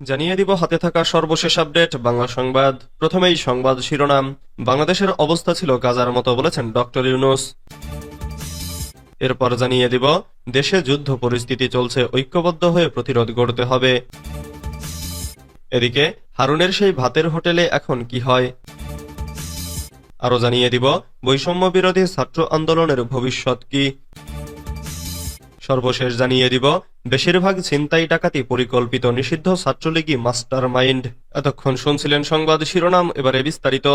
জানিয়ে দিব হাতে থাকা সর্বশেষ আপডেট, বাংলা সংবাদ। প্রথমেই সংবাদ শিরোনাম। বাংলাদেশের অবস্থা ছিল গাজার মতো বলেছেন ডক্টর ইউনুস। এরপর জানিয়ে দিব, দেশে যুদ্ধ পরিস্থিতি চলছে, ঐক্যবদ্ধ হয়ে প্রতিরোধ গড়তে হবে। এদিকে, হারুনের সেই ভাতের হোটেলে এখন কি হয়? আরও জানিয়ে দিব বৈষম্য বিরোধী ছাত্র আন্দোলনের ভবিষ্যৎ কি? সর্বশেষ জানিয়ে দিব, বেশিরভাগ ছিনতাই ডাকাতি পরিকল্পিত নিষিদ্ধ ছাত্রলীগই মাস্টার মাইন্ড এতক্ষণ শুনছিলেন সংবাদ শিরোনাম, এবারে বিস্তারিত।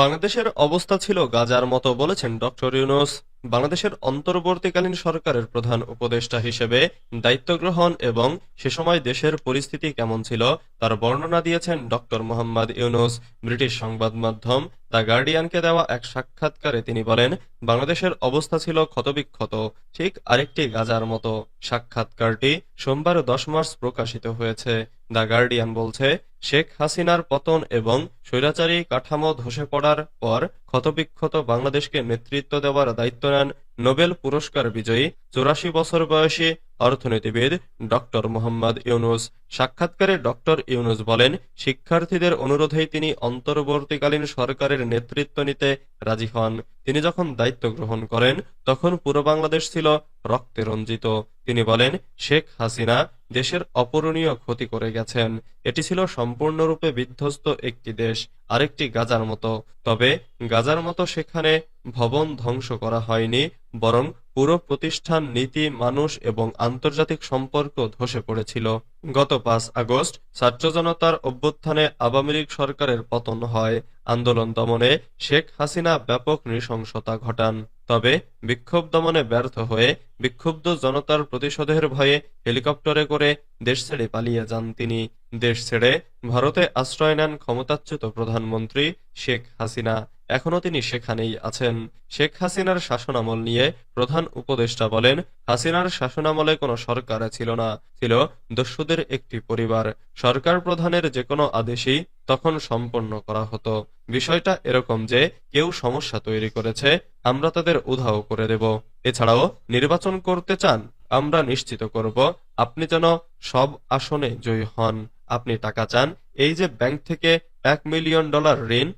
বাংলাদেশের অবস্থা ছিল গাজার মতো বলেছেন ডক্টর ইউনুস। বাংলাদেশের অন্তর্বর্তীকালীন সরকারের প্রধান উপদেষ্টা হিসেবে দায়িত্ব গ্রহণ এবং সে সময় দেশের পরিস্থিতি কেমন ছিল তার বর্ণনা দিয়েছেন ডক্টর মোহাম্মদ ইউনুস। ব্রিটিশ সংবাদ মাধ্যম দ্য গার্ডিয়ানকে দেওয়া এক সাক্ষাৎকারে তিনি বলেন, বাংলাদেশের অবস্থা ছিল ক্ষতবিক্ষত। ঠিক আরেকটি গাজার মতো সাক্ষাৎকারটি সোমবার দশ মার্চ প্রকাশিত হয়েছে। দ্য গার্ডিয়ান বলছে শেখ হাসিনার পতন এবং স্বৈরাচারী কাঠামো ধসে পড়ার পর ক্ষতবিক্ষত বাংলাদেশকে নেতৃত্ব দেওয়ার দায়িত্ব নেন নোবেল পুরস্কার বিজয়ী চৌরাশি বছর বয়সী অর্থনীতিবিদ ডক্টর মোহাম্মদ ইউনুস। সাক্ষাৎকারে ডক্টর ইউনুস বলেন, শিক্ষার্থীদের অনুরোধেই তিনি অন্তর্বর্তীকালীন সরকারের নেতৃত্ব নিতে রাজি হন। তিনি যখন দায়িত্ব গ্রহণ করেন, তখন পুরো বাংলাদেশ ছিল রক্তে রঞ্জিত। তিনি বলেন, শেখ হাসিনা দেশের অপূরণীয় ক্ষতি করে গেছেন। এটি ছিল সম্পূর্ণরূপে বিধ্বস্ত একটি দেশ, আরেকটি গাজার মতো। তবে গাজার মতো সেখানে ভবন ধ্বংস করা হয়নি, বরং পুরো প্রতিষ্ঠান, নীতি, মানুষ এবং আন্তর্জাতিক সম্পর্ক ধসে পড়েছিল। গত পাঁচ আগস্ট ছাত্র জনতার অভ্যুত্থানে আওয়ামী লীগ সরকারের পতন হয়। আন্দোলন দমনে শেখ হাসিনা ব্যাপক নৃশংসতা ঘটান। তবে বিক্ষোভ দমনে ব্যর্থ হয়ে বিক্ষুব্ধ জনতার প্রতিশোধের ভয়ে হেলিকপ্টারে করে দেশ ছেড়ে পালিয়ে যান তিনি। দেশ ছেড়ে ভারতে আশ্রয় নেন ক্ষমতাচ্যুত প্রধানমন্ত্রী শেখ হাসিনা। এখনও তিনি সেখানেই আছেন। শেখ হাসিনার শাসনামল নিয়ে প্রধান উপদেষ্টা বলেন, হাসিনার শাসনামলে কোনো সরকার ছিল না, ছিল দস্যুদের একটি পরিবার। সরকার প্রধানের যে কোনো আদেশই তখন সম্পন্ন করা হতো। বিষয়টা এরকম যে, কেউ সমস্যা তৈরি করেছে, আমরা তাদের উধাও করে দেব। এছাড়াও, নির্বাচন করতে চান, আমরা নিশ্চিত করব, আপনি যেন সব আসনে জয়ী হন। আপনি টাকা চান, এই যে ব্যাংক থেকে এক মিলিয়ন ডলার ঋণ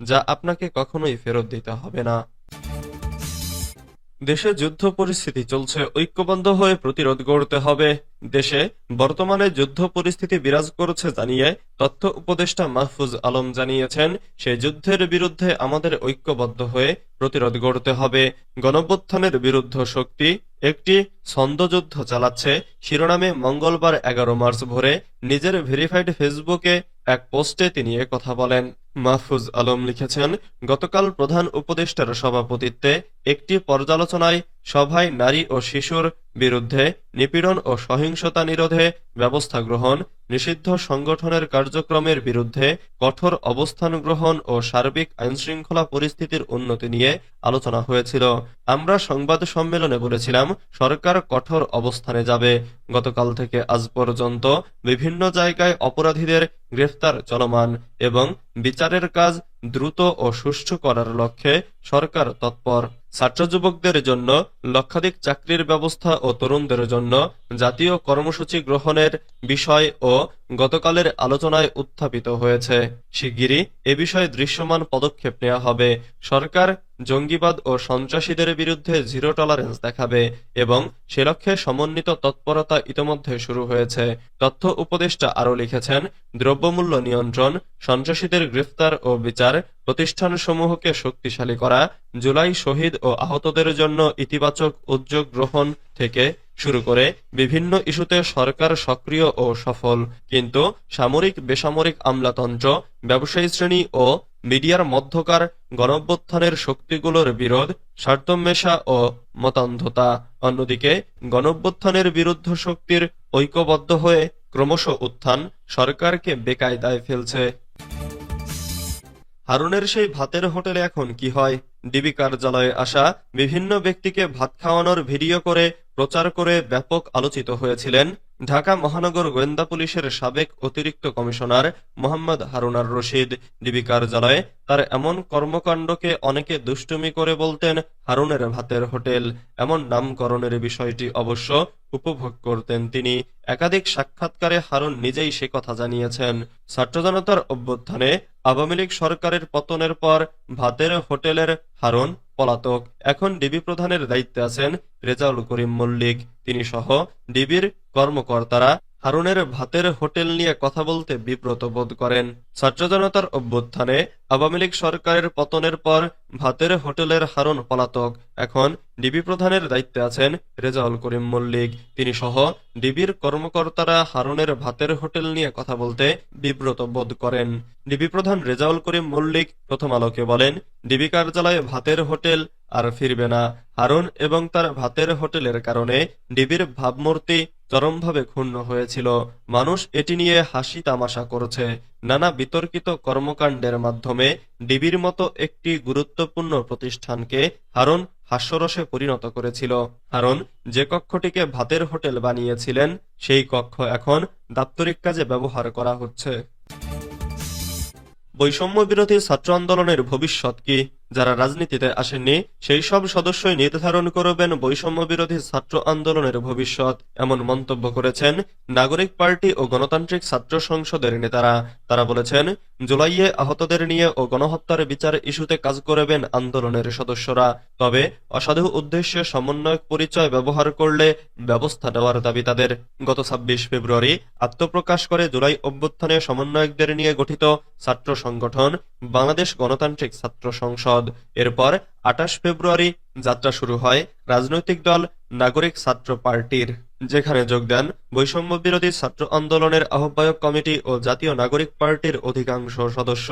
যা আপনাকে কখনোই ফেরত দিতে হবে না। দেশে যুদ্ধ পরিস্থিতি চলছে, ঐক্যবদ্ধ হয়ে প্রতিরোধ গড়তে হবে। দেশে বর্তমানে যুদ্ধ পরিস্থিতি বিরাজ করছে জানিয়ে তথ্য উপদেষ্টা মাহফুজ আলম জানিয়েছেন সেই যুদ্ধের বিরুদ্ধে আমাদের ঐক্যবদ্ধ হয়ে প্রতিরোধ গড়তে হবে। গণভ্যুত্থানের বিরুদ্ধ শক্তি একটি ছন্দযুদ্ধ চালাচ্ছে। শিরোনামে মঙ্গলবার এগারো মার্চ ভোরে নিজের ভেরিফাইড ফেসবুকে এক পোস্টে তিনি কথা বলেন। মাহফুজ আলম লিখেছেন গতকাল প্রধান উপদেষ্টার সভাপতিত্বে একটি পর্যালোচনায় সভায় নারী ও শিশুর বিরুদ্ধে নিপীড়ন ও সহিংসতা নিরোধে ব্যবস্থা গ্রহণ, নিষিদ্ধ সংগঠনের কার্যক্রমের বিরুদ্ধে কঠোর অবস্থান গ্রহণ ও সার্বিক আইনশৃঙ্খলা পরিস্থিতির উন্নতি নিয়ে আলোচনা হয়েছিল। আমরা সংবাদ সম্মেলনে বলেছিলাম, সরকার কঠোর অবস্থানে যাবে। গতকাল থেকে আজ পর্যন্ত বিভিন্ন জায়গায় অপরাধীদের গ্রেফতার চলমান এবং বিচারের কাজ দ্রুত ও সুষ্ঠু করার লক্ষ্যে সরকার তৎপর। ছাত্র যুবকদের জন্য লক্ষাধিক চাকরির ব্যবস্থা ও তরুণদের জন্য জাতীয় কর্মসূচি গ্রহণের বিষয় ও গতকালের আলোচনায় উত্থাপিত হয়েছে। শিগগিরই এ বিষয়ে দৃশ্যমান পদক্ষেপ নেওয়া হবে। সরকার জঙ্গিবাদ ও সন্ত্রাসীদের বিরুদ্ধে জিরো টলারেন্স দেখাবে এবং সে লক্ষ্যে সমন্বিত তৎপরতা ইতোমধ্যে শুরু হয়েছে। তথ্য উপদেষ্টা আরও লিখেছেন, দ্রব্যমূল্য নিয়ন্ত্রণ, সন্ত্রাসীদের গ্রেফতার ও বিচার প্রতিষ্ঠানসমূহকে শক্তিশালী করা, জুলাই শহীদ ও আহতদের জন্য ইতিবাচক উদ্যোগ গ্রহণ থেকে শুরু করে বিভিন্ন ইস্যুতে সরকার সক্রিয় ও সফল। কিন্তু সামরিক বেসামরিক আমলাতন্ত্র, ব্যবসায়ী শ্রেণি ও মিডিয়ার মধ্যকার গণঅভ্যুত্থানের শক্তিগুলোর বিরোধ, স্বার্থমেশা ও মতান্ধতা। অন্যদিকে, গণঅভ্যুত্থানের বিরুদ্ধ শক্তির ঐক্যবদ্ধ হয়ে ক্রমশ উত্থান সরকারকে বেকায়দায় ফেলছে। হারুনের সেই ভাতের হোটেলে এখন কি হয়? ডিবি কার্যালয়ে আসা বিভিন্ন ব্যক্তিকে ভাত খাওয়ানোর ভিডিও করে প্রচার করে ব্যাপক আলোচিত হয়েছিলেন ঢাকা মহানগর গোয়েন্দা পুলিশের সাবেক অতিরিক্ত কমিশনার মোহাম্মদ হারুনার রশিদ। ডিবি কার্যালয়ে তার এমন কর্মকাণ্ডকে অনেকে দুষ্টুমি করে বলতেন হারুনের ভাতের হোটেল। এমন নামকরণের বিষয়টি অবশ্য উপভোগ করতেন তিনি। একাধিক সাক্ষাৎকারে হারুন নিজেই সে কথা জানিয়েছেন। ছাত্র জনতার অভ্যুত্থানে আওয়ামী লীগ সরকারের পতনের পর ভাতের হোটেলের হারুন পলাতক। এখন ডিবি প্রধানের দায়িত্বে আছেন রেজাউল করিম মল্লিক। তিনি সহ ডিবির কর্মকর্তারা হারুনের ভাতের হোটেল নিয়ে কথা বলতে বিব্রত বোধ করেন। ছাত্র জনতার অভ্যুত্থানে আওয়ামী লীগ সরকারের পতনের পর ভাতের হোটেলের হারুন পলাতক। এখন ডিবি প্রধানের দায়িত্বে আছেন রেজাউল করিম মল্লিক। তিনি সহ ডিবির কর্মকর্তারা হারুনের ভাতের হোটেল নিয়ে কথা বলতে বিব্রত বোধ করেন। ডিবি প্রধান রেজাউল করিম মল্লিক প্রথম আলোকে বলেন, ডিবি কার্যালয়ে ভাতের হোটেল আর ফিরবে না। হারুন এবং তার ভাতের হোটেলের কারণে ডিবির ভাবমূর্তি চরমভাবে ক্ষুণ্ণ হয়েছিল। মানুষ এটি নিয়ে হাসি তামাশা করছে। নানা বিতর্কিত কর্মকাণ্ডের মাধ্যমে ডিবির মতো একটি গুরুত্বপূর্ণ প্রতিষ্ঠানকে হারুন হাস্যরসে পরিণত করেছিল। হারুন যে কক্ষটিকে ভাতের হোটেল বানিয়েছিলেন, সেই কক্ষ এখন দাপ্তরিক কাজে ব্যবহার করা হচ্ছে। বৈষম্য বিরোধী ছাত্র আন্দোলনের ভবিষ্যৎ কি? যারা রাজনীতিতে আসেননি, সেই সব সদস্যই নির্ধারণ করবেন বৈষম্য বিরোধী ছাত্র আন্দোলনের ভবিষ্যৎ, এমন মন্তব্য করেছেন নাগরিক পার্টি ও গণতান্ত্রিক ছাত্র সংসদের নেতারা। তারা বলেছেন, জুলাইয়ে আহতদের নিয়ে ও গণহত্যার বিচার ইস্যুতে কাজ করবেন আন্দোলনের সদস্যরা। তবে অসাধু উদ্দেশ্যে সমন্বয়ক পরিচয় ব্যবহার করলে ব্যবস্থা নেওয়ার দাবি তাদের। গত ছাব্বিশ ফেব্রুয়ারি আত্মপ্রকাশ করে জুলাই অভ্যুত্থানে সমন্বয়কদের নিয়ে গঠিত ছাত্র সংগঠন বাংলাদেশ গণতান্ত্রিক ছাত্র সংসদ। এরপর আঠাশ ফেব্রুয়ারি যাত্রা শুরু হয় রাজনৈতিক দল নাগরিক ছাত্র পার্টির। যেখানে যোগ দেন বৈষম্য বিরোধী ছাত্র আন্দোলনের আহ্বায়ক কমিটি ও জাতীয় নাগরিক পার্টির অধিকাংশ সদস্য।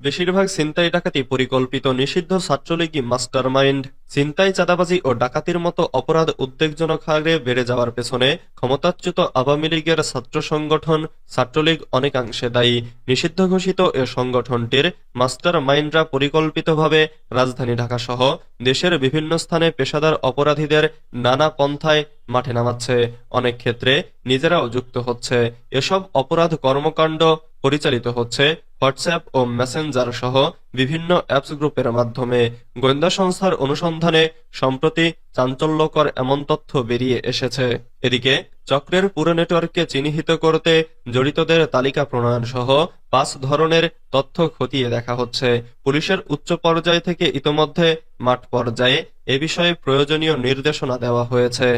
বেশিরভাগ ছিনতাই ডাকাতি পরিকল্পিত নিষিদ্ধ ছাত্রলীগই মাস্টারমাইন্ড। ছিনতাই, চাঁদাবাজি ও ডাকাতির মতো অপরাধ উদ্বেগজনক হারে বেড়ে যাওয়ার পেছনে ক্ষমতাচ্যুত আওয়ামী লীগের ছাত্র সংগঠন ছাত্রলীগ অনেকাংশে দায়ী। নিষিদ্ধ ঘোষিত এ সংগঠনটির মাস্টার মাইন্ডরা পরিকল্পিতভাবে রাজধানী ঢাকাসহ দেশের বিভিন্ন স্থানে পেশাদার অপরাধীদের নানা পন্থায় মাঠে নামাচ্ছে। অনেক ক্ষেত্রে নিজেরাও যুক্ত হচ্ছে। এসব অপরাধ কর্মকাণ্ড পরিচালিত হচ্ছে হোয়াটসঅ্যাপ ও মেসেঞ্জার সহ বিভিন্ন অ্যাপস গ্রুপের মাধ্যমে। গোয়েন্দা সংস্থার অনুসন্ধানে সম্প্রতি চাঞ্চল্যকর এমন তথ্য বেরিয়ে এসেছে। এদিকে, চক্রের পুরো নেটওয়ার্ককে চিহ্নিত করতে জড়িতদের তালিকা প্রণয়ন সহ পাঁচ ধরনের তথ্য খতিয়ে দেখা হচ্ছে। পুলিশের উচ্চ পর্যায় থেকে ইতোমধ্যে মাঠ পর্যায়ে এ বিষয়ে প্রয়োজনীয় নির্দেশনা দেওয়া হয়েছে।